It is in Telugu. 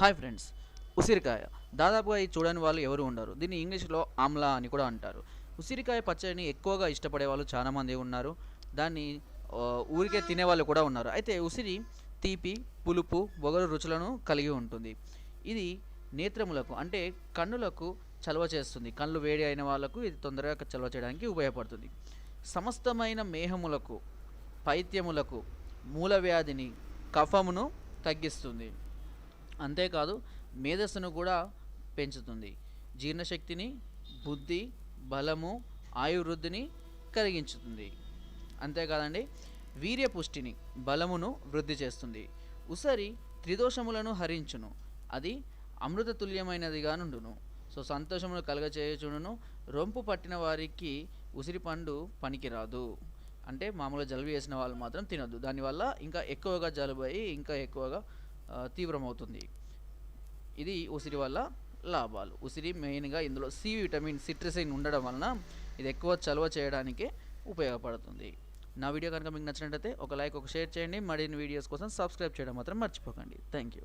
హాయ్ ఫ్రెండ్స్ ఉసిరికాయ. దాదాపుగా ఇది చూడని వాళ్ళు ఎవరు ఉండరు. దీన్ని ఇంగ్లీష్లో ఆమ్లా అని కూడా అంటారు. ఉసిరికాయ పచ్చడిని ఎక్కువగా ఇష్టపడే వాళ్ళు చాలామంది ఉన్నారు. దాన్ని ఊరికే తినేవాళ్ళు కూడా ఉన్నారు. అయితే ఉసిరి తీపి పులుపు వగరు రుచులను కలిగి ఉంటుంది. ఇది నేత్రములకు అంటే కన్నులకు చలవ చేస్తుంది. కళ్ళు వేడి అయిన వాళ్ళకు ఇది తొందరగా చలవ చేయడానికి ఉపయోగపడుతుంది. సమస్తమైన మేహములకు పైత్యములకు మూలవ్యాధిని కఫమును తగ్గిస్తుంది. అంతేకాదు మేధస్సును కూడా పెంచుతుంది. జీర్ణశక్తిని బుద్ధి బలము ఆయువృద్ధిని కలిగించుతుంది. అంతేకాదండి వీర్యపుష్టిని బలమును వృద్ధి చేస్తుంది. ఉసరి త్రిదోషములను హరించును. అది అమృత తుల్యమైనదిగా నుండును. సో సంతోషమును కలగచేయుచును రొంపు పట్టిన వారికి ఉసిరి పండు పనికిరాదు. అంటే మామూలుగా జలుబు చేసిన వాళ్ళు మాత్రం తినొద్దు. దానివల్ల ఇంకా ఎక్కువగా జలుబు అయ్యి ఇంకా ఎక్కువగా తీవ్రమవుతుంది. ఇది ఉసిరి వల్ల లాభాలు. ఉసిరి మెయిన్గా ఇందులో సి విటమిన్ సిట్రసిన్ ఉండడం వలన ఇది ఎక్కువ చలవ చేయడానికి ఉపయోగపడుతుంది. నా వీడియో కనుక మీకు నచ్చినట్లయితే ఒక లైక్ ఒక షేర్ చేయండి. మరిన్ని వీడియోస్ కోసం సబ్స్క్రైబ్ చేయడం మాత్రం మర్చిపోకండి. Thank you